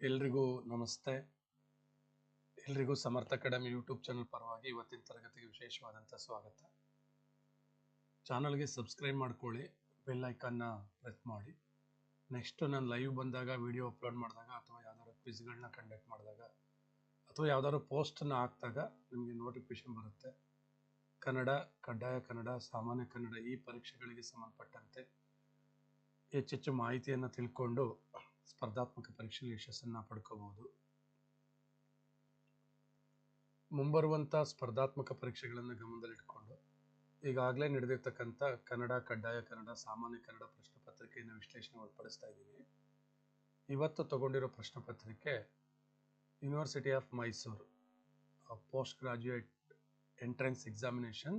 ಎಲ್ರಿಗೂ ನಮಸ್ತೆ. ಎಲ್ರಿಗೂ ಸಮರ್ಥ ಅಕಾಡೆಮಿ ಯೂಟ್ಯೂಬ್ ಚಾನಲ್ ಪರವಾಗಿ ಇವತ್ತಿನ ತರಗತಿಗೆ ವಿಶೇಷವಾದಂಥ ಸ್ವಾಗತ. ಚಾನಲ್ಗೆ ಸಬ್ಸ್ಕ್ರೈಬ್ ಮಾಡ್ಕೊಳ್ಳಿ, ಬೆಲ್ ಐಕನ್ನ ಪ್ರೆಸ್ ಮಾಡಿ. ನೆಕ್ಸ್ಟ್ ನಾನು ಲೈವ್ ಬಂದಾಗ, ವಿಡಿಯೋ ಅಪ್ಲೋಡ್ ಮಾಡಿದಾಗ ಅಥವಾ ಯಾವ್ದಾದ್ರು ಕ್ವಿಸ್ಗಳನ್ನ ಕಂಡಕ್ಟ್ ಮಾಡಿದಾಗ ಅಥವಾ ಯಾವ್ದಾದ್ರು ಪೋಸ್ಟನ್ನ ಹಾಕಿದಾಗ ನಿಮಗೆ ನೋಟಿಫಿಕೇಶನ್ ಬರುತ್ತೆ. ಕನ್ನಡ, ಕಡ್ಡಾಯ ಕನ್ನಡ, ಸಾಮಾನ್ಯ ಕನ್ನಡ ಈ ಪರೀಕ್ಷೆಗಳಿಗೆ ಸಂಬಂಧಪಟ್ಟಂತೆ ಹೆಚ್ಚೆಚ್ಚು ಮಾಹಿತಿಯನ್ನು ತಿಳ್ಕೊಂಡು ಸ್ಪರ್ಧಾತ್ಮಕ ಪರೀಕ್ಷೆಯಲ್ಲಿ ಯಶಸ್ಸನ್ನು ಪಡ್ಕೋಬಹುದು. ಮುಂಬರುವಂಥ ಸ್ಪರ್ಧಾತ್ಮಕ ಪರೀಕ್ಷೆಗಳನ್ನು ಗಮನದಲ್ಲಿಟ್ಕೊಂಡು, ಈಗಾಗಲೇ ನಡೆದಿರ್ತಕ್ಕಂಥ ಕನ್ನಡ ಕಡ್ಡಾಯ ಕನ್ನಡ ಸಾಮಾನ್ಯ ಕನ್ನಡ ಪ್ರಶ್ನೆ ಪತ್ರಿಕೆಯನ್ನು ವಿಶ್ಲೇಷಣೆ ಒಳಪಡಿಸ್ತಾ ಇದ್ದೀನಿ. ಇವತ್ತು ತಗೊಂಡಿರೋ ಪ್ರಶ್ನೆ ಪತ್ರಿಕೆ university of Mysuru post graduate entrance examination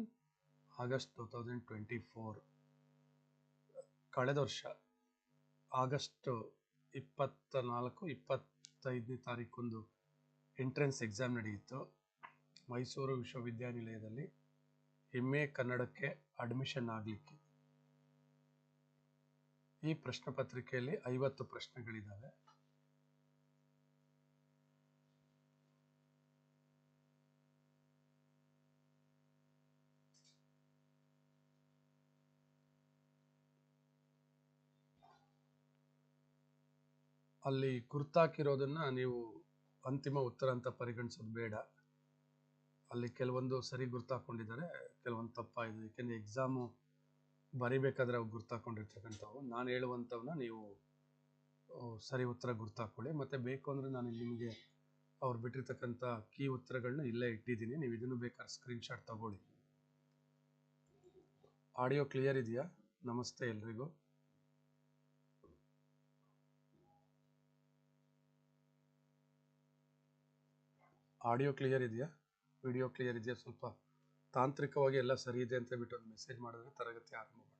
August two thousand twenty four ಕಳೆದ ವರ್ಷ ಆಗಸ್ಟ್ ಇಪ್ಪತ್ತ ನಾಲ್ಕು ಇಪ್ಪತ್ತೈದನೇ ತಾರೀಕೊಂದು ಎಂಟ್ರೆನ್ಸ್ ಎಕ್ಸಾಮ್ ನಡೆಯಿತು. ಮೈಸೂರು ವಿಶ್ವವಿದ್ಯಾನಿಲಯದಲ್ಲಿ ಎಂ ಕನ್ನಡಕ್ಕೆ ಅಡ್ಮಿಷನ್ ಆಗಲಿಕ್ಕೆ. ಈ ಪ್ರಶ್ನೆ ಪತ್ರಿಕೆಯಲ್ಲಿ ಐವತ್ತು ಪ್ರಶ್ನೆಗಳಿದ್ದಾವೆ. ಅಲ್ಲಿ ಗುರ್ತಾಕಿರೋದನ್ನ ನೀವು ಅಂತಿಮ ಉತ್ತರ ಅಂತ ಪರಿಗಣಿಸೋದು ಬೇಡ. ಅಲ್ಲಿ ಕೆಲವೊಂದು ಸರಿ ಗುರ್ತಾಕೊಂಡಿದ್ದಾರೆ, ಕೆಲವೊಂದು ತಪ್ಪಾಗಿದೆ ಏಕೆಂದರೆ ಎಕ್ಸಾಮು ಬರಿಬೇಕಾದ್ರೆ ಅವು ಗುರ್ತಾಕೊಂಡಿರ್ತಕ್ಕಂಥವು ನಾನು ಹೇಳುವಂಥವನ್ನ ನೀವು ಸರಿ ಉತ್ತರ ಗುರ್ತಾಕೊಳ್ಳಿ. ಮತ್ತು ಬೇಕು ಅಂದರೆ ನಾನು ನಿಮಗೆ ಅವ್ರು ಬಿಟ್ಟಿರ್ತಕ್ಕಂಥ ಕೀ ಉತ್ತರಗಳನ್ನ ಇಲ್ಲೇ ಇಟ್ಟಿದ್ದೀನಿ. ನೀವು ಇದನ್ನು ಬೇಕಾದ್ರೆ ಸ್ಕ್ರೀನ್ಶಾಟ್ ತಗೊಳ್ಳಿ. ಆಡಿಯೋ ಕ್ಲಿಯರ್ ಇದೆಯಾ? ನಮಸ್ತೆ ಎಲ್ರಿಗೂ. ಆಡಿಯೋ ಕ್ಲಿಯರ್ ಇದೆಯಾ? ವಿಡಿಯೋ ಕ್ಲಿಯರ್ ಇದೆಯಾ? ಸ್ವಲ್ಪ ತಾಂತ್ರಿಕವಾಗಿ ಎಲ್ಲ ಸರಿ ಇದೆ ಅಂತ ಹೇಳ್ಬಿಟ್ಟು ಒಂದು ಮೆಸೇಜ್ ಮಾಡಿದ್ರೆ ತರಗತಿ ಆರಂಭ ಮಾಡ್ತೀನಿ.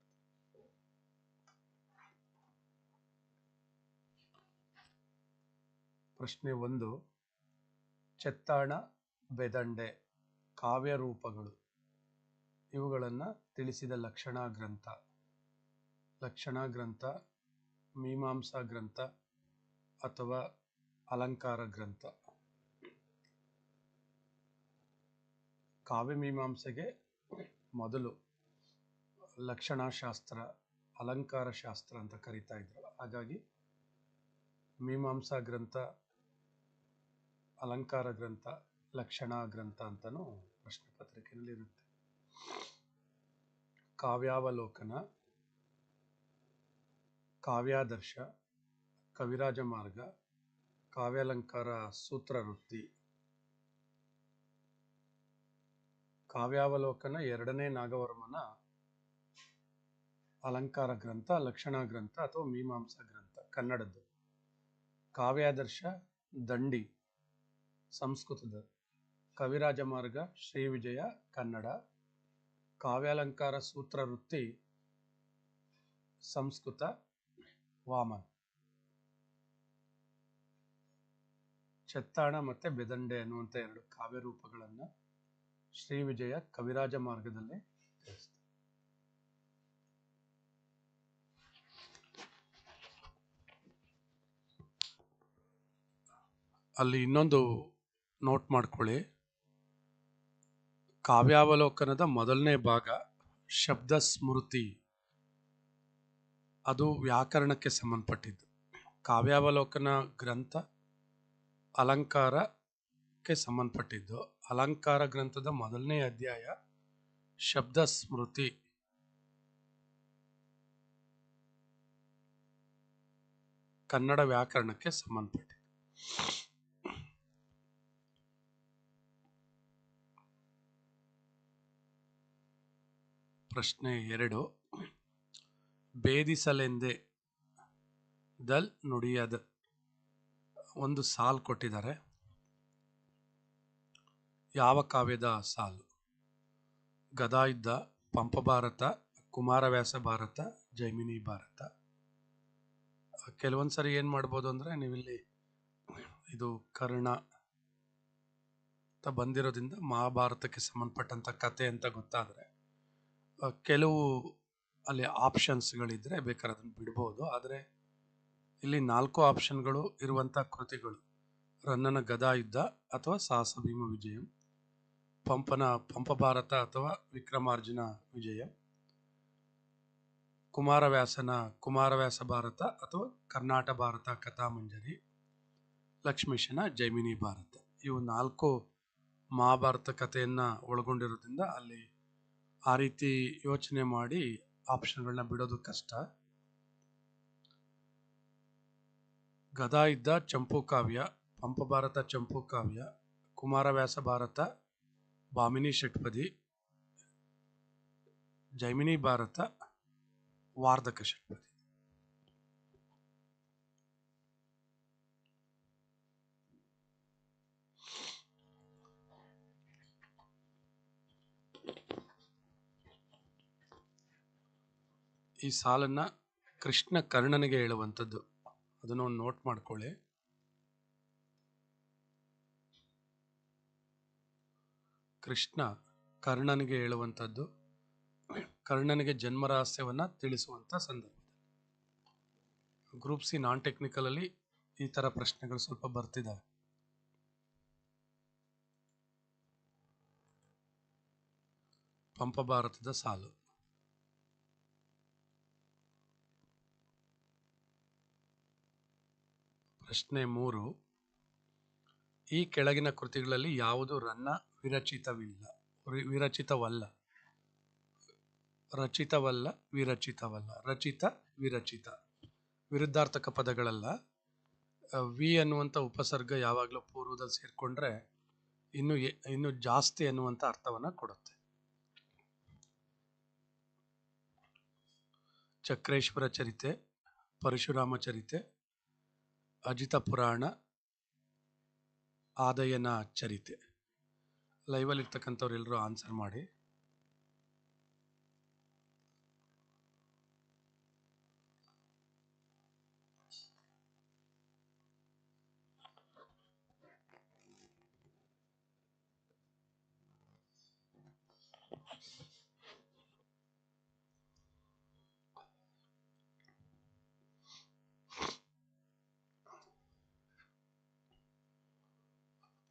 ಪ್ರಶ್ನೆ ಒಂದು, ಚೆತ್ತಾಣ, ಬೆದಂಡೆ, ಕಾವ್ಯ ರೂಪಗಳು, ಇವುಗಳನ್ನು ತಿಳಿಸಿದ ಲಕ್ಷಣ ಗ್ರಂಥ. ಲಕ್ಷಣ ಗ್ರಂಥ, ಮೀಮಾಂಸಾ ಗ್ರಂಥ ಅಥವಾ ಅಲಂಕಾರ ಗ್ರಂಥ. ಕಾವ್ಯಮೀಮಾಂಸೆಗೆ ಮೊದಲು ಲಕ್ಷಣಾಶಾಸ್ತ್ರ ಅಲಂಕಾರ ಶಾಸ್ತ್ರ ಅಂತ ಕರಿತಾ ಇದ್ರು. ಹಾಗಾಗಿ ಮೀಮಾಂಸಾ ಗ್ರಂಥ, ಅಲಂಕಾರ ಗ್ರಂಥ, ಲಕ್ಷಣಾ ಗ್ರಂಥ ಅಂತಲೂ ಪ್ರಶ್ನೆ ಪತ್ರಿಕೆಯಲ್ಲಿ ಇರುತ್ತೆ. ಕಾವ್ಯಾವಲೋಕನ, ಕಾವ್ಯಾದರ್ಶ ಕವಿರಾಜ ಮಾರ್ಗ ಕಾವ್ಯಾಲಂಕಾರ ಸೂತ್ರ ವೃತ್ತಿ ಕಾವ್ಯಾವಲೋಕನ ಎರಡನೇ ನಾಗವರ್ಮನ ಅಲಂಕಾರ ಗ್ರಂಥ, ಲಕ್ಷಣ ಗ್ರಂಥ ಅಥವಾ ಮೀಮಾಂಸಾ ಗ್ರಂಥ, ಕನ್ನಡದ್ದು. ಕಾವ್ಯಾದರ್ಶ ದಂಡಿ, ಸಂಸ್ಕೃತದ. ಕವಿರಾಜ ಮಾರ್ಗ, ಶ್ರೀ ವಿಜಯ, ಕನ್ನಡ. ಕಾವ್ಯಾಲಂಕಾರ ಸೂತ್ರ ವೃತ್ತಿ, ಸಂಸ್ಕೃತ, ವಾಮನ್. ಚೆತ್ತಾಣ ಮತ್ತು ಬೆದಂಡೆ ಅನ್ನುವಂಥ ಎರಡು ಕಾವ್ಯ ರೂಪಗಳನ್ನು ಶ್ರೀ ವಿಜಯ ಕವಿರಾಜ ಮಾರ್ಗದಲ್ಲಿ ಅಲ್ಲಿ ಇನ್ನೊಂದು ನೋಟ್ ಮಾಡ್ಕೊಳ್ಳಿ. ಕಾವ್ಯಾವಲೋಕನದ ಮೊದಲನೇ ಭಾಗ, ಶಬ್ದ ಸ್ಮೃತಿ. ಅದು ವ್ಯಾಕರಣಕ್ಕೆ ಸಂಬಂಧಪಟ್ಟಿದ್ದು. ಕಾವ್ಯಾವಲೋಕನ ಗ್ರಂಥ ಅಲಂಕಾರಕ್ಕೆ ಸಂಬಂಧಪಟ್ಟಿದ್ದು. ಅಲಂಕಾರ ಗ್ರಂಥದ ಮೊದಲನೇ ಅಧ್ಯಾಯ, ಶಬ್ದ ಸ್ಮೃತಿ. ಕನ್ನಡ ವ್ಯಾಕರಣಕ್ಕೆ ಸಂಬಂಧಪಟ್ಟಿದೆ. ಪ್ರಶ್ನೆ ಎರಡು. ಭೇದಿಸಲೆಂದೇ ದಲ್ ನುಡಿಯದ ಒಂದು ಸಾಲು ಕೊಟ್ಟಿದ್ದಾರೆ. ಯಾವ ಕಾವ್ಯದ ಸಾಲು? ಗದಾಯುದ್ಧ, ಪಂಪಭಾರತ, ಕುಮಾರವ್ಯಾಸ ಭಾರತ, ಜೈಮಿನಿ ಭಾರತ. ಕೆಲವೊಂದು ಸರಿ ಏನು ಮಾಡ್ಬೋದು ಅಂದರೆ ನೀವಿಲ್ಲಿ ಇದು ಕರ್ಣ ಅಂತ ಬಂದಿರೋದ್ರಿಂದ ಮಹಾಭಾರತಕ್ಕೆ ಸಂಬಂಧಪಟ್ಟಂಥ ಕತೆ ಅಂತ ಗೊತ್ತಾದರೆ ಕೆಲವು ಅಲ್ಲಿ ಆಪ್ಷನ್ಸ್ಗಳಿದ್ದರೆ ಬೇಕಾದ್ರೆ ಅದನ್ನು ಬಿಡ್ಬೋದು. ಆದರೆ ಇಲ್ಲಿ ನಾಲ್ಕು ಆಪ್ಷನ್ಗಳು ಇರುವಂಥ ಕೃತಿಗಳು, ರನ್ನನ ಗದಾ ಯುದ್ಧ ಅಥವಾ ಸಾಹಸ ಭೀಮ ವಿಜಯ. ಪಂಪನ ಪಂಪ ಭಾರತ ಅಥವಾ ವಿಕ್ರಮಾರ್ಜುನ ವಿಜಯ, ಕುಮಾರವ್ಯಾಸನ ಕುಮಾರವ್ಯಾಸ ಭಾರತ ಅಥವಾ ಕರ್ನಾಟಕ ಭಾರತ ಕಥಾಮಂಜರಿ, ಲಕ್ಷ್ಮೀಶನ ಜೈಮಿನಿ ಭಾರತ. ಇವು ನಾಲ್ಕು ಮಹಾಭಾರತ ಕಥೆಯನ್ನು ಒಳಗೊಂಡಿರೋದ್ರಿಂದ ಅಲ್ಲಿ ಆ ರೀತಿ ಯೋಚನೆ ಮಾಡಿ ಆಪ್ಷನ್ಗಳನ್ನ ಬಿಡೋದು ಕಷ್ಟ. ಗದಾ ಇದ್ದ ಚಂಪು ಕಾವ್ಯ, ಪಂಪ ಭಾರತ ಚಂಪು ಕಾವ್ಯ, ಕುಮಾರವ್ಯಾಸ ಭಾರತ ಭಾಮಿನಿ ಷಟ್ಪದಿ ಜೈಮಿನಿ ಭಾರತ ವಾರ್ಧಕ ಷಟ್ಪದಿ. ಈ ಸಾಲನ್ನು ಕೃಷ್ಣ ಕರ್ಣನಿಗೆ ಹೇಳುವಂಥದ್ದು. ಅದನ್ನು ನೋಟ್ ಮಾಡ್ಕೊಳ್ಳಿ. ಕೃಷ್ಣ ಕರ್ಣನಿಗೆ ಹೇಳುವಂಥದ್ದು, ಕರ್ಣನಿಗೆ ಜನ್ಮ ರಹಸ್ಯವನ್ನ ತಿಳಿಸುವಂಥ ಸಂದರ್ಭ ಗ್ರೂಪ್ ಸಿ ನಾನ್ ಟೆಕ್ನಿಕಲಲ್ಲಿ ಈ ತರ ಪ್ರಶ್ನೆಗಳು ಸ್ವಲ್ಪ ಬರ್ತಿದ್ದಾವೆ ಪಂಪ ಭಾರತದ ಸಾಲು. ಪ್ರಶ್ನೆ ಮೂರು, ಈ ಕೆಳಗಿನ ಕೃತಿಗಳಲ್ಲಿ ಯಾವುದು ರನ್ನ ವಿರಚಿತವಿಲ್ಲ. ವಿರಚಿತವಲ್ಲ. ರಚಿತವಲ್ಲ, ವಿರಚಿತವಲ್ಲ. ರಚಿತ, ವಿರಚಿತ. ವಿರುದ್ಧಾರ್ಥಕ ಪದಗಳಲ್ಲ. ವಿ ಅನ್ನುವಂಥ ಉಪಸರ್ಗ ಯಾವಾಗಲೂ ಪೂರ್ವದಲ್ಲಿ ಸೇರಿಕೊಂಡ್ರೆ ಇನ್ನು ಇನ್ನು ಜಾಸ್ತಿ ಅನ್ನುವಂಥ ಅರ್ಥವನ್ನ ಕೊಡುತ್ತೆ. ಚಕ್ರೇಶ್ವರ ಚರಿತೆ, ಪರಶುರಾಮ ಚರಿತೆ, ಅಜಿತ ಪುರಾಣ, ಆದಯನ ಚರಿತೆ. ಲೈವಲ್ಲಿ ಇರ್ತಕ್ಕಂಥವ್ರು ಎಲ್ಲರೂ ಆನ್ಸರ್ ಮಾಡಿ.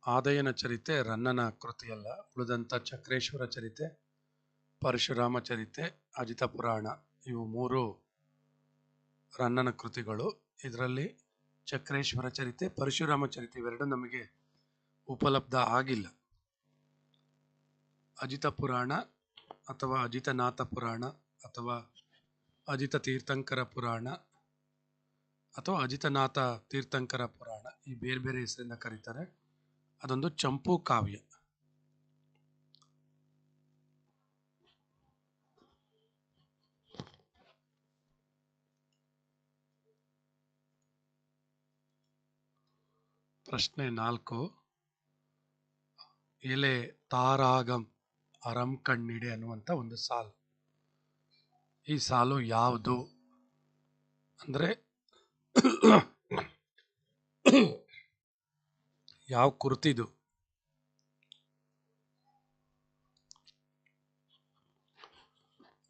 ಆದಯನ ಚರಿತೆ, ರನ್ನನ ಕೃತಿಯಲ್ಲ ಉಳಿದಂಥ ಚಕ್ರೇಶ್ವರ ಚರಿತೆ, ಪರಶುರಾಮ ಚರಿತೆ, ಅಜಿತ ಪುರಾಣ. ಇವು ಮೂರು ರನ್ನನ ಕೃತಿಗಳು. ಇದರಲ್ಲಿ ಚಕ್ರೇಶ್ವರ ಚರಿತೆ, ಪರಶುರಾಮ ಚರಿತೆ ಇವೆರಡು ನಮಗೆ ಉಪಲಬ್ಧ ಆಗಿಲ್ಲ. ಅಜಿತ ಪುರಾಣ ಅಥವಾ ಅಜಿತನಾಥ ಪುರಾಣ ಅಥವಾ ಅಜಿತ ತೀರ್ಥಂಕರ ಪುರಾಣ ಅಥವಾ ಅಜಿತನಾಥ ತೀರ್ಥಂಕರ ಪುರಾಣ ಈ ಬೇರೆ ಬೇರೆ ಹೆಸರಿಂದ ಕರೀತಾರೆ. ಅದೊಂದು ಚಂಪು ಕಾವ್ಯ. ಪ್ರಶ್ನೆ ನಾಲ್ಕು. ಎಲೆ ತಾರಾಗಂ ಅರಂ ಕಣ್ಣಿಡೆ ಅನ್ನುವಂಥ ಒಂದು ಸಾಲು. ಈ ಸಾಲು ಯಾವುದು? ಅಂದ್ರೆ ಯಾವ ಕುರ್ತಿದು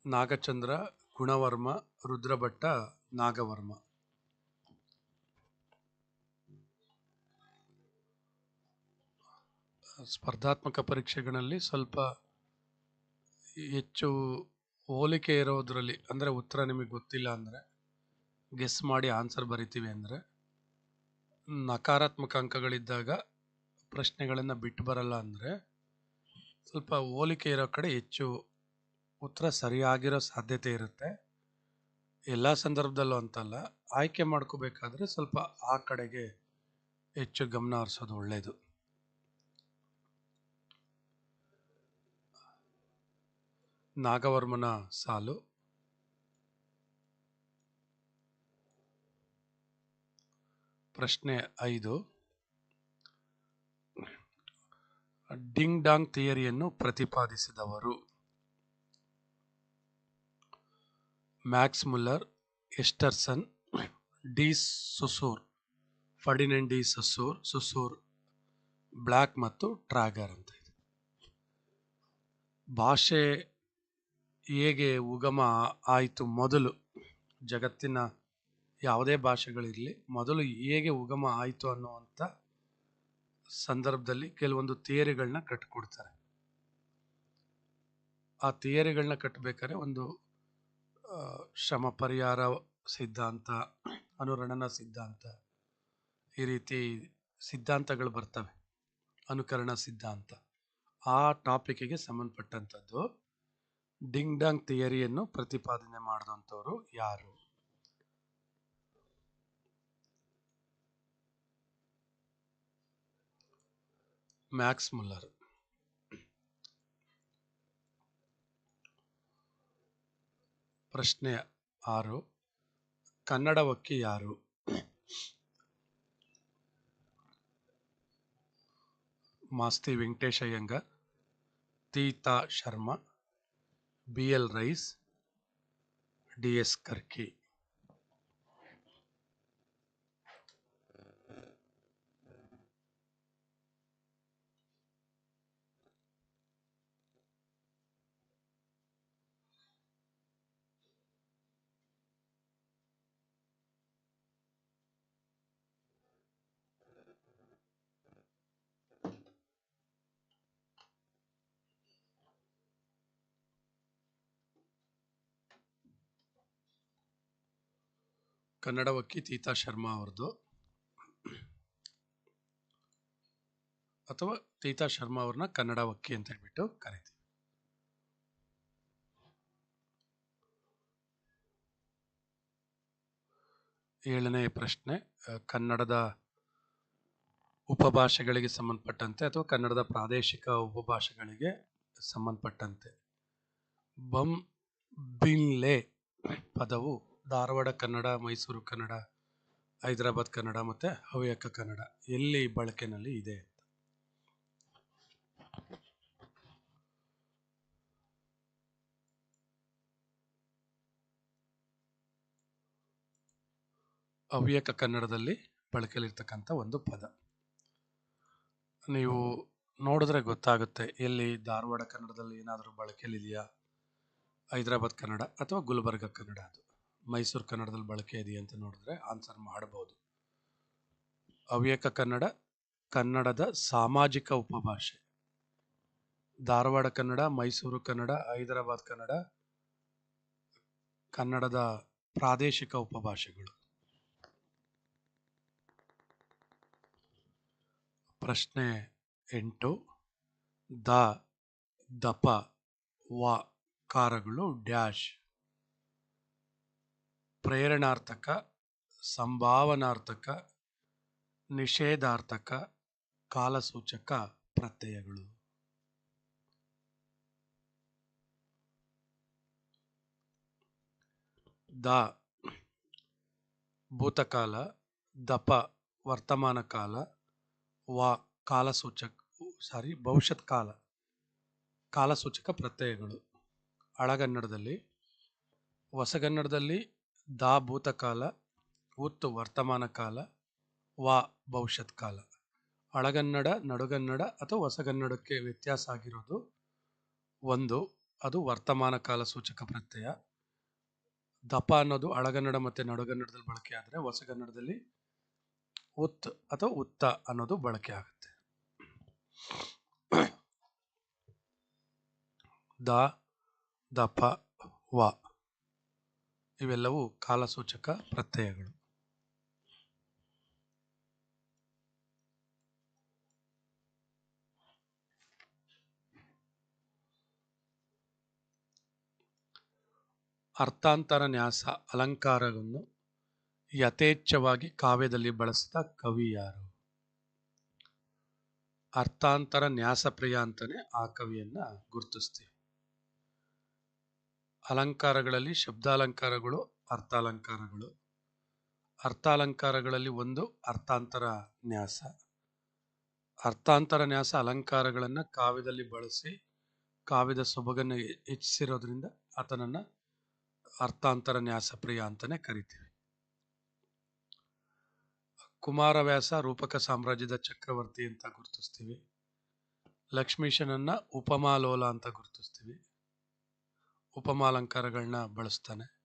ನಾಗಚಂದ್ರ, ಗುಣವರ್ಮ, ರುದ್ರಭಟ್ಟ, ನಾಗವರ್ಮ. ಸ್ಪರ್ಧಾತ್ಮಕ ಪರೀಕ್ಷೆಗಳಲ್ಲಿ ಸ್ವಲ್ಪ ಹೆಚ್ಚು ಹೋಲಿಕೆ ಇರೋದ್ರಲ್ಲಿ, ಅಂದರೆ ಉತ್ತರ ನಿಮಗೆ ಗೊತ್ತಿಲ್ಲ ಅಂದರೆ ಗೆಸ್ ಮಾಡಿ ಆನ್ಸರ್ ಬರಿತೀವಿ ಅಂದರೆ. ನಕಾರಾತ್ಮಕ ಅಂಕಗಳಿದ್ದಾಗ ಪ್ರಶ್ನೆಗಳನ್ನು ಬಿಟ್ಟು ಬರಲ್ಲ ಅಂದರೆ ಸ್ವಲ್ಪ ಹೋಲಿಕೆ ಇರೋ ಕಡೆ ಹೆಚ್ಚು ಉತ್ತರ ಸರಿಯಾಗಿರೋ ಸಾಧ್ಯತೆ ಇರುತ್ತೆ. ಎಲ್ಲ ಸಂದರ್ಭದಲ್ಲೂ ಅಂತಲ್ಲ, ಆಯ್ಕೆ ಮಾಡ್ಕೋಬೇಕಾದ್ರೆ ಸ್ವಲ್ಪ ಆ ಕಡೆಗೆ ಹೆಚ್ಚು ಗಮನ ಹರಿಸೋದು ಒಳ್ಳೆಯದು ನಾಗವರ್ಮನ ಸಾಲು. ಪ್ರಶ್ನೆ ಐದು. ಡಿಂಗ್ ಡಾಂಗ್ ಥಿಯರಿಯನ್ನು ಪ್ರತಿಪಾದಿಸಿದವರು Max Muller, Jespersen, de Saussure, Ferdinand de Saussure, Saussure Bloch ಮತ್ತು ಟ್ರಾಗರ್ ಅಂತ ಇದೆ. ಭಾಷೆ ಹೇಗೆ ಉಗಮ ಆಯಿತು ಮೊದಲು ಜಗತ್ತಿನ ಯಾವುದೇ ಭಾಷೆಗಳಿರಲಿ ಮೊದಲು ಹೇಗೆ ಉಗಮ ಆಯಿತು ಅನ್ನುವಂಥ ಸಂದರ್ಭದಲ್ಲಿ ಕೆಲವೊಂದು ಥಿಯರಿಗಳನ್ನ ಕಟ್ಟಿಕೊಡ್ತಾರೆ ಆ ಥಿಯರಿಗಳನ್ನ ಕಟ್ಟಬೇಕಾದ್ರೆ ಒಂದು ಶ್ರಮ ಪರಿಹಾರ ಸಿದ್ಧಾಂತ, ಅನುರಣನ ಸಿದ್ಧಾಂತ, ಈ ರೀತಿ ಸಿದ್ಧಾಂತಗಳು ಬರ್ತವೆ. ಅನುಕರಣ ಸಿದ್ಧಾಂತ. ಆ ಟಾಪಿಕ್ಗೆ ಸಂಬಂಧಪಟ್ಟಂಥದ್ದು ಡಿಂಗ್ ಡಾಂಗ್ ಥಿಯರಿಯನ್ನು ಪ್ರತಿಪಾದನೆ ಮಾಡಿದಂಥವ್ರು ಯಾರು? ಮ್ಯಾಕ್ಸ್ ಮುಲ್ಲರ್ ಪ್ರಶ್ನೆ ಆರು ಕನ್ನಡ ವಕ್ಕಿ ಯಾರು Masti Venkatesha Iyengar Tita Sharma B L Rice D S Karki Kannada ವಕ್ಕಿ ತೀತಾ Sharma ಅವ್ರದ್ದು. ಅಥವಾ ತೀತಾ ಶರ್ಮಾ ಅವ್ರನ್ನ ಕನ್ನಡ ವಕ್ಕಿ ಅಂತ ಹೇಳ್ಬಿಟ್ಟು ಕರಿತೀವಿ. ಏಳನೇ ಪ್ರಶ್ನೆ ಕನ್ನಡದ ಉಪಭಾಷೆಗಳಿಗೆ ಸಂಬಂಧಪಟ್ಟಂತೆ ಅಥವಾ ಕನ್ನಡದ ಪ್ರಾದೇಶಿಕ ಉಪಭಾಷೆಗಳಿಗೆ ಸಂಬಂಧಪಟ್ಟಂತೆ. ಬಂ ಬಿನ್ಲೆ ಪದವು ಧಾರವಾಡ, ಕನ್ನಡ, ಮೈಸೂರು, ಕನ್ನಡ, ಹೈದರಾಬಾದ್, ಕನ್ನಡ ಮತ್ತು ಹವ್ಯಕ ಕನ್ನಡ ಎಲ್ಲಿ ಬಳಕೆನಲ್ಲಿ ಇದೆ ಅಂತ. ಹವ್ಯಕ ಕನ್ನಡದಲ್ಲಿ ಬಳಕೆಯಲ್ಲಿರ್ತಕ್ಕಂಥ ಒಂದು ಪದ. ನೀವು ನೋಡಿದ್ರೆ ಗೊತ್ತಾಗುತ್ತೆ ಎಲ್ಲಿ ಧಾರವಾಡ, ಕನ್ನಡದಲ್ಲಿ ಏನಾದರೂ ಬಳಕೆಯಲ್ಲಿದೆಯಾ? ಹೈದರಾಬಾದ್ ಕನ್ನಡ ಅಥವಾ ಗುಲ್ಬರ್ಗ ಕನ್ನಡ ಅದು. ಮೈಸೂರು ಕನ್ನಡದಲ್ಲಿ ಬಳಕೆ ಇದೆಯಾ ಅಂತ ನೋಡಿದ್ರೆ ಆನ್ಸರ್ ಮಾಡಬಹುದು ಹವ್ಯಕ ಕನ್ನಡ, ಕನ್ನಡದ ಸಾಮಾಜಿಕ ಉಪಭಾಷೆ. ಧಾರವಾಡ ಕನ್ನಡ, ಮೈಸೂರು ಕನ್ನಡ, ಹೈದರಾಬಾದ್ ಕನ್ನಡ, ಕನ್ನಡದ ಪ್ರಾದೇಶಿಕ ಉಪಭಾಷೆಗಳು. ಪ್ರಶ್ನೆ ಎಂಟು, ದ, ದಪ, ವ, ಕಾರಗಳು, ಡ್ಯಾಶ್. ಪ್ರೇರಣಾರ್ಥಕ, ಸಂಭಾವನಾರ್ಥಕ, ನಿಷೇಧಾರ್ಥಕ, ಕಾಲಸೂಚಕ ಪ್ರತ್ಯಯಗಳು. ದ. ಭೂತಕಾಲ, ದಪ, ವರ್ತಮಾನ ಕಾಲ, ವ, ಕಾಲಸೂಚಕ, ಸಾರಿ, ಭವಿಷ್ಯತ್ ಕಾಲ, ಕಾಲಸೂಚಕ ಪ್ರತ್ಯಯಗಳು. ಹಳಗನ್ನಡದಲ್ಲಿ ಹೊಸಗನ್ನಡದಲ್ಲಿ ದಾ ಭೂತಕಾಲ, ಉತ್ತು ವರ್ತಮಾನ ಕಾಲ, ವ ಭವಿಷ್ಯತ್ ಕಾಲ. ಹಳಗನ್ನಡ ನಡುಗನ್ನಡ ಅಥವಾ ಹೊಸಗನ್ನಡಕ್ಕೆ ವ್ಯತ್ಯಾಸ ಆಗಿರೋದು ಒಂದು, ಅದು ವರ್ತಮಾನ ಕಾಲ ಸೂಚಕ ಪ್ರತ್ಯಯ. ದಪ ಅನ್ನೋದು ಹಳಗನ್ನಡ ಮತ್ತು ನಡುಗನ್ನಡದಲ್ಲಿ ಬಳಕೆ ಆದರೆ ಹೊಸಗನ್ನಡದಲ್ಲಿ ಉತ್ ಅಥವಾ ಉತ್ತ ಅನ್ನೋದು ಬಳಕೆ ಆಗುತ್ತೆ. ದ, ದಪ, ವ. ಇವೆಲ್ಲವೂ ಕಾಲಸೂಚಕ ಪ್ರತ್ಯಯಗಳು. ಅರ್ಥಾಂತರ ನ್ಯಾಸ ಅಲಂಕಾರವನ್ನು ಯಥೇಚ್ಛವಾಗಿ ಕಾವ್ಯದಲ್ಲಿ ಬಳಸಿದ ಕವಿ ಯಾರು? ಅರ್ಥಾಂತರ ನ್ಯಾಸಪ್ರಿಯ ಅಂತಲೇ ಆ ಕವಿಯನ್ನ ಗುರುತಿಸ್ತೀವಿ. ಅಲಂಕಾರಗಳಲ್ಲಿ ಶಬ್ದಾಲಂಕಾರಗಳು, ಅರ್ಥಾಲಂಕಾರಗಳು. ಅರ್ಥಾಲಂಕಾರಗಳಲ್ಲಿ ಒಂದು ಅರ್ಥಾಂತರ ನ್ಯಾಸ. ಅರ್ಥಾಂತರ ನ್ಯಾಸ ಅಲಂಕಾರಗಳನ್ನು ಕಾವ್ಯದಲ್ಲಿ ಬಳಸಿ, ಕಾವ್ಯದ ಸೊಬಗನ್ನು ಹೆಚ್ಚಿಸಿರೋದ್ರಿಂದ ಆತನನ್ನು ಅರ್ಥಾಂತರ ನ್ಯಾಸ ಪ್ರಿಯ ಅಂತಲೇ ಕರಿತೀವಿ. ಕುಮಾರವ್ಯಾಸ ರೂಪಕ ಸಾಮ್ರಾಜ್ಯದ ಚಕ್ರವರ್ತಿ ಅಂತ ಗುರುತಿಸ್ತೀವಿ. ಲಕ್ಷ್ಮೀಶನನ್ನ ಉಪಮಾಲೋಲ ಅಂತ ಗುರುತಿಸ್ತೀವಿ. ಉಪಮಾಲಂಕಾರಗಳನ್ನ ಬಳಸ್ತಾನೆ.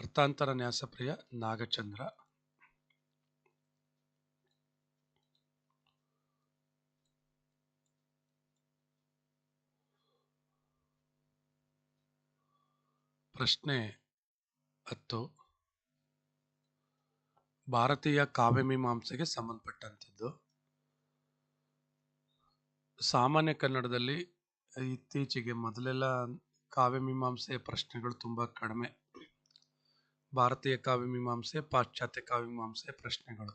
ಅರ್ಥಾಂತರ ನ್ಯಾಸಪ್ರಿಯ ನಾಗಚಂದ್ರ. ಪ್ರಶ್ನೆ ಹತ್ತು. ಭಾರತೀಯ ಕಾವ್ಯಮೀಮಾಂಸೆಗೆ ಸಂಬಂಧಪಟ್ಟಂಥದ್ದು ಸಾಮಾನ್ಯ ಕನ್ನಡದಲ್ಲಿ ಇತ್ತೀಚೆಗೆ ಮೊದಲೆಲ್ಲ ಕಾವ್ಯಮೀಮಾಂಸೆಯ ಪ್ರಶ್ನೆಗಳು ತುಂಬ ಕಡಿಮೆ. ಭಾರತೀಯ ಕಾವ್ಯಮೀಮಾಂಸೆ ಪಾಶ್ಚಾತ್ಯ ಕಾವ್ಯಮೀಮಾಂಸೆ ಪ್ರಶ್ನೆಗಳು.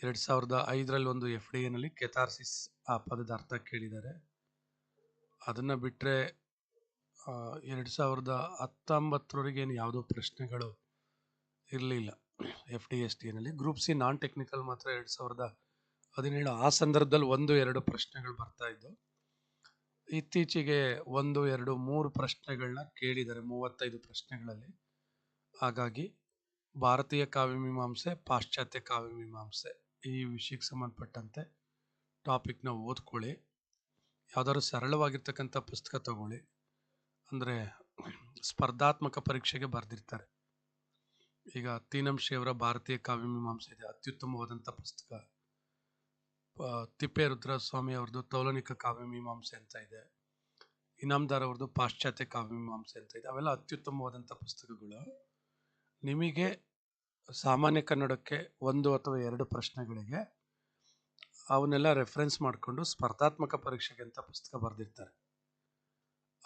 ಎರಡು ಸಾವಿರದ ಐದರಲ್ಲಿ ಒಂದು ಎಫ್ ಡಿ ಎನಲ್ಲಿ ಕೆಥಾರ್ಸಿಸ್ ಆ ಪದದ ಅರ್ಥ ಕೇಳಿದ್ದಾರೆ ಅದನ್ನು ಬಿಟ್ಟರೆ ಎರಡು ಸಾವಿರದ ಹತ್ತೊಂಬತ್ತರವರೆಗೆ ಏನು ಯಾವುದೋ ಪ್ರಶ್ನೆಗಳು ಇರಲಿಲ್ಲ. ಎಫ್ ಡಿ ಎಸ್ ಟಿ ಎನಲ್ಲಿ ಗ್ರೂಪ್ ಸಿ ನಾನ್ ಟೆಕ್ನಿಕಲ್ ಮಾತ್ರ ಎರಡು ಸಾವಿರದ ಹದಿನೇಳು ಆ ಸಂದರ್ಭದಲ್ಲಿ ಒಂದು ಎರಡು ಪ್ರಶ್ನೆಗಳು ಬರ್ತಾ ಇದ್ದು ಇತ್ತೀಚೆಗೆ ಒಂದು, ಎರಡು, ಮೂರು ಪ್ರಶ್ನೆಗಳನ್ನ ಕೇಳಿದ್ದಾರೆ, ಮೂವತ್ತೈದು ಪ್ರಶ್ನೆಗಳಲ್ಲಿ. ಹಾಗಾಗಿ ಭಾರತೀಯ ಕಾವ್ಯಮೀಮಾಂಸೆ ಪಾಶ್ಚಾತ್ಯ ಕಾವ್ಯಮೀಮಾಂಸೆ ಈ ವಿಷಯಕ್ಕೆ ಸಂಬಂಧಪಟ್ಟಂತೆ ಟಾಪಿಕ್ನ ಓದ್ಕೊಳ್ಳಿ. ಯಾವ್ದಾದ್ರು ಸರಳವಾಗಿರ್ತಕ್ಕಂಥ ಪುಸ್ತಕ ತಗೊಳ್ಳಿ. ಅಂದರೆ ಸ್ಪರ್ಧಾತ್ಮಕ ಪರೀಕ್ಷೆಗೆ ಬರೆದಿರ್ತಾರೆ. ಈಗ ತೀನಂಶಿ ಅವರ ಭಾರತೀಯ ಕಾವ್ಯಮೀಮಾಂಸೆ ಇದೆ, ಅತ್ಯುತ್ತಮವಾದಂಥ ಪುಸ್ತಕ. ತಿಪ್ಪೆ ರುದ್ರಸ್ವಾಮಿ ಅವ್ರದ್ದು ತೌಲನಿಕ ಕಾವ್ಯಮೀಮಾಂಸೆ ಅಂತ ಇದೆ. ಇನಾಮ್ದಾರ್ ಅವ್ರದ್ದು ಪಾಶ್ಚಾತ್ಯ ಕಾವ್ಯ ಮೀಮಾಂಸೆ ಅಂತ ಇದೆ. ಅವೆಲ್ಲ ಅತ್ಯುತ್ತಮವಾದಂಥ ಪುಸ್ತಕಗಳು. ನಿಮಗೆ ಸಾಮಾನ್ಯ ಕನ್ನಡಕ್ಕೆ ಒಂದು ಅಥವಾ ಎರಡು ಪ್ರಶ್ನೆಗಳಿಗೆ ಅವನ್ನೆಲ್ಲ ರೆಫರೆನ್ಸ್ ಮಾಡಿಕೊಂಡು ಸ್ಪರ್ಧಾತ್ಮಕ ಪರೀಕ್ಷೆಗೆ ಅಂತ ಪುಸ್ತಕ ಬರೆದಿರ್ತಾರೆ.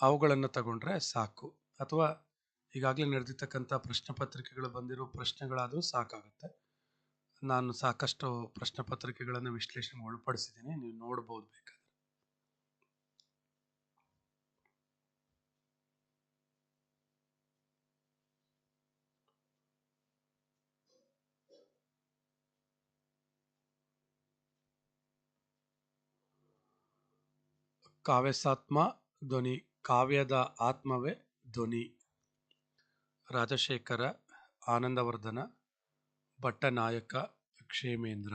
ಅವುಗಳನ್ನು ತಗೊಂಡ್ರೆ ಸಾಕು. ಅಥವಾ ಈಗಾಗಲೇ ನಡೆದಿರ್ತಕ್ಕಂಥ ಪ್ರಶ್ನೆ ಪತ್ರಿಕೆಗಳು ಬಂದಿರೋ ಪ್ರಶ್ನೆಗಳಾದರೂ ಸಾಕಾಗುತ್ತೆ. ನಾನು ಸಾಕಷ್ಟು ಪ್ರಶ್ನೆ ಪತ್ರಿಕೆಗಳನ್ನು ವಿಶ್ಲೇಷಣೆ ಒಳಪಡಿಸಿದ್ದೀನಿ. ನೀವು ನೋಡ್ಬೋದು ಬೇಕಾದ್ರೆ. ಕಾವ್ಯಸಾತ್ಮ, ಧ್ವನಿ. ಕಾವ್ಯದ ಆತ್ಮವೇ ಧ್ವನಿ. ರಾಜಶೇಖರ, ಆನಂದವರ್ಧನ. ಭಟ್ಟನಾಯಕ ಕ್ಷೇಮೇಂದ್ರ.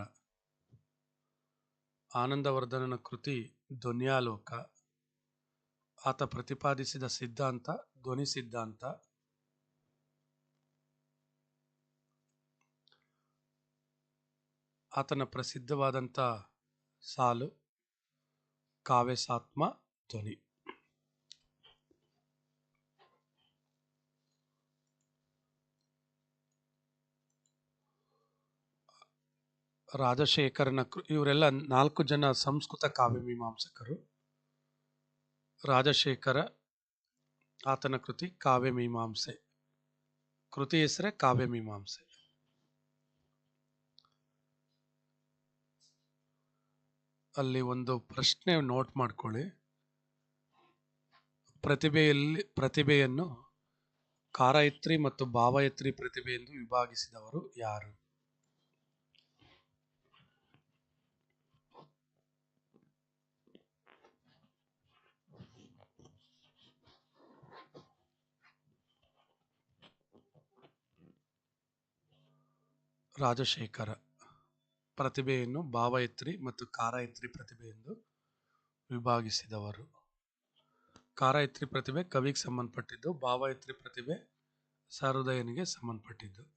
ಆನಂದವರ್ಧನನ ಕೃತಿ ಧ್ವನ್ಯಾಲೋಕ. ಆತ ಪ್ರತಿಪಾದಿಸಿದ ಸಿದ್ಧಾಂತ ಧ್ವನಿ ಸಿದ್ಧಾಂತ. ಆತನ ಪ್ರಸಿದ್ಧವಾದಂಥ ಸಾಲು ಕಾವ್ಯಸಾತ್ಮ ಧ್ವನಿ. ರಾಜಶೇಖರನ ಇವರೆಲ್ಲ ನಾಲ್ಕು ಜನ ಸಂಸ್ಕೃತ ಕಾವ್ಯಮೀಮಾಂಸಕರು ರಾಜಶೇಖರ, ಆತನ ಕೃತಿ ಕಾವ್ಯಮೀಮಾಂಸೆ ಕೃತಿ ಹೆಸರೇ ಕಾವ್ಯಮೀಮಾಂಸೆ ಅಲ್ಲಿ ಒಂದು ಪ್ರಶ್ನೆ ನೋಟ್ ಮಾಡ್ಕೊಳ್ಳಿ. ಪ್ರತಿಭೆಯಲ್ಲಿ, ಪ್ರತಿಭೆಯನ್ನು ಕಾರಯತ್ರಿ ಮತ್ತು ಭಾವಯತ್ರಿ ಪ್ರತಿಭೆ ಎಂದು ವಿಭಾಗಿಸಿದವರು ಯಾರು? ರಾಜಶೇಖರ ಪ್ರತಿಭೆಯನ್ನು ಭಾವಯತ್ರಿ ಮತ್ತು ಕಾರಯತ್ರಿ ಪ್ರತಿಭೆ ಎಂದು ವಿಭಾಗಿಸಿದವರು. ಕಾರಯತ್ರಿ ಪ್ರತಿಭೆ ಕವಿಗೆ ಸಂಬಂಧಪಟ್ಟಿದ್ದು ಭಾವಯತ್ರಿ ಪ್ರತಿಭೆ ಸಹೃದಯನಿಗೆ ಸಂಬಂಧಪಟ್ಟಿದ್ದು.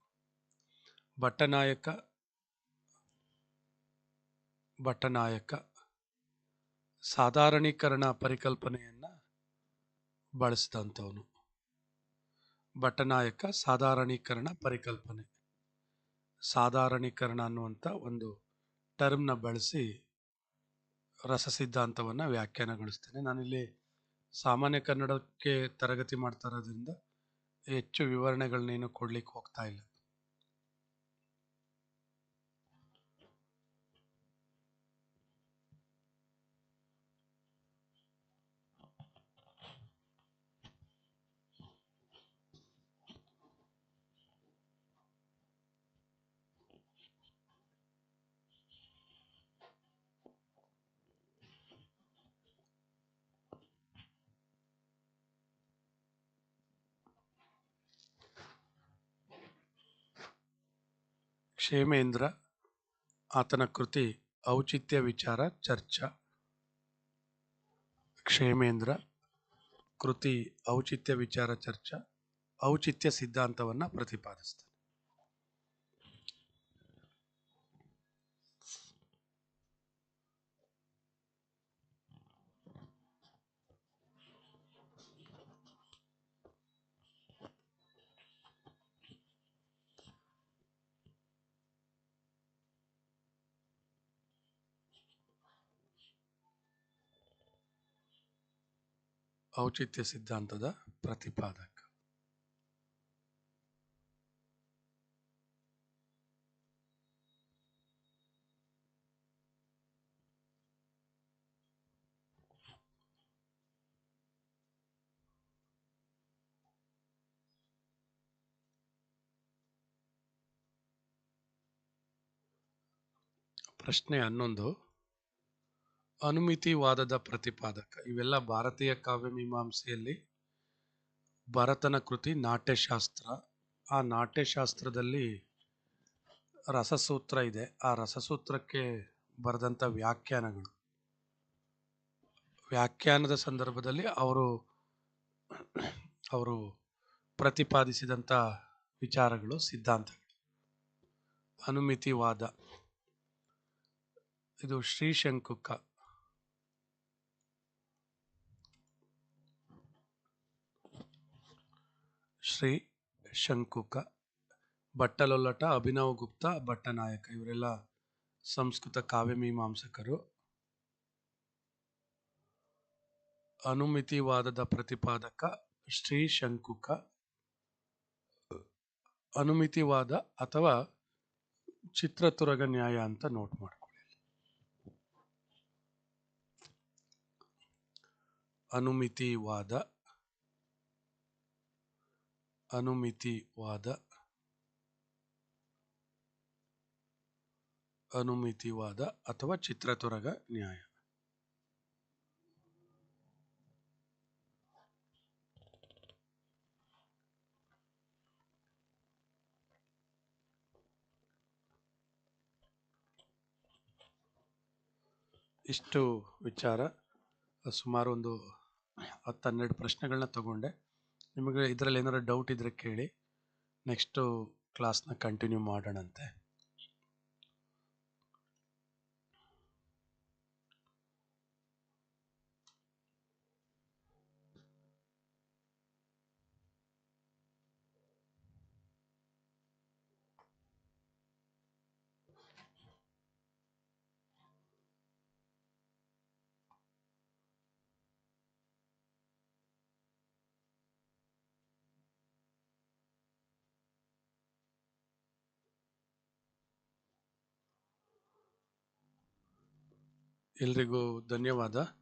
ಭಟ್ಟನಾಯಕ ಭಟ್ಟನಾಯಕ ಸಾಧಾರಣೀಕರಣ ಪರಿಕಲ್ಪನೆಯನ್ನ ಬಳಸಿದಂಥವನು. ಭಟ್ಟನಾಯಕ ಸಾಧಾರಣೀಕರಣ ಪರಿಕಲ್ಪನೆ. ಸಾಧಾರಣೀಕರಣ ಅನ್ನುವಂಥ ಒಂದು ಟರ್ಮ್ನ ಬಳಸಿ ರಸ ಸಿದ್ಧಾಂತವನ್ನು ವ್ಯಾಖ್ಯಾನಗೊಳಿಸ್ತೇನೆ. ನಾನಿಲ್ಲಿ ಸಾಮಾನ್ಯ ಕನ್ನಡಕ್ಕೆ ತರಗತಿ ಮಾಡ್ತಾ ಇರೋದ್ರಿಂದ ಹೆಚ್ಚು ವಿವರಣೆಗಳನ್ನೇನು ಕೊಡ್ಲಿಕ್ಕೆ ಹೋಗ್ತಾ ಇಲ್ಲ. ಕ್ಷೇಮೇಂದ್ರ ಆತನ ಕೃತಿ ಔಚಿತ್ಯ ವಿಚಾರ ಚರ್ಚಾ. ಕ್ಷೇಮೇಂದ್ರ ಕೃತಿ ಔಚಿತ್ಯ ವಿಚಾರ ಚರ್ಚಾ ಔಚಿತ್ಯ ಸಿದ್ಧಾಂತವನ್ನು ಪ್ರತಿಪಾದಿಸ್ತಾನೆ ಔಚಿತ್ಯ ಸಿದ್ಧಾಂತದ ಪ್ರತಿಪಾದಕ. ಪ್ರಶ್ನೆ ಹನ್ನೊಂದು. ಅನುಮಿತಿವಾದದ ಪ್ರತಿಪಾದಕ. ಇವೆಲ್ಲ ಭಾರತೀಯ ಕಾವ್ಯ ಮೀಮಾಂಸೆಯಲ್ಲಿ ಭರತನ ಕೃತಿ ನಾಟ್ಯಶಾಸ್ತ್ರ. ಆ ನಾಟ್ಯಶಾಸ್ತ್ರದಲ್ಲಿ ರಸಸೂತ್ರ ಇದೆ. ಆ ರಸಸೂತ್ರಕ್ಕೆ ಬರೆದಂಥ ವ್ಯಾಖ್ಯಾನಗಳು. ವ್ಯಾಖ್ಯಾನದ ಸಂದರ್ಭದಲ್ಲಿ ಅವರು ಅವರು ಪ್ರತಿಪಾದಿಸಿದಂಥ ವಿಚಾರಗಳು ಸಿದ್ಧಾಂತಗಳು. ಅನುಮಿತಿವಾದ. ಇದು ಶ್ರೀಶಂಕುಕ. ಶ್ರೀ ಶಂಕುಕ ಭಟ್ಟಲೊಲ್ಲಟ ಅಭಿನವ್ ಗುಪ್ತ, ಭಟ್ಟನಾಯಕ ಇವರೆಲ್ಲ ಸಂಸ್ಕೃತ ಕಾವ್ಯಮೀಮಾಂಸಕರು ಅನುಮಿತಿವಾದದ ಪ್ರತಿಪಾದಕ ಶ್ರೀ ಶಂಕುಕ. ಅನುಮಿತಿವಾದ ಅಥವಾ ಚಿತ್ರತುರಗ ನ್ಯಾಯ ಅಂತ ನೋಟ್ ಮಾಡ್ಕೊಳ್ಳಿ. ಅನುಮಿತಿವಾದ ಅನುಮಿತಿವಾದ ಅನುಮಿತಿವಾದ ಅಥವಾ ಚಿತ್ರತುರಗ ನ್ಯಾಯ. ಇಷ್ಟು ವಿಚಾರ ಸುಮಾರು ಒಂದು ಹತ್ತು ಹನ್ನೆರಡು ಪ್ರಶ್ನೆಗಳನ್ನ ತಗೊಂಡೆ. ನಿಮಗೆ ಇದರಲ್ಲಿ ಏನಾದ್ರು ಡೌಟ್ ಇದ್ರೆ ಕೇಳಿ. ನೆಕ್ಸ್ಟು ಕ್ಲಾಸ್ನ ಕಂಟಿನ್ಯೂ ಮಾಡೋಣಂತೆ. ಎಲ್ರಿಗೂ ಧನ್ಯವಾದ.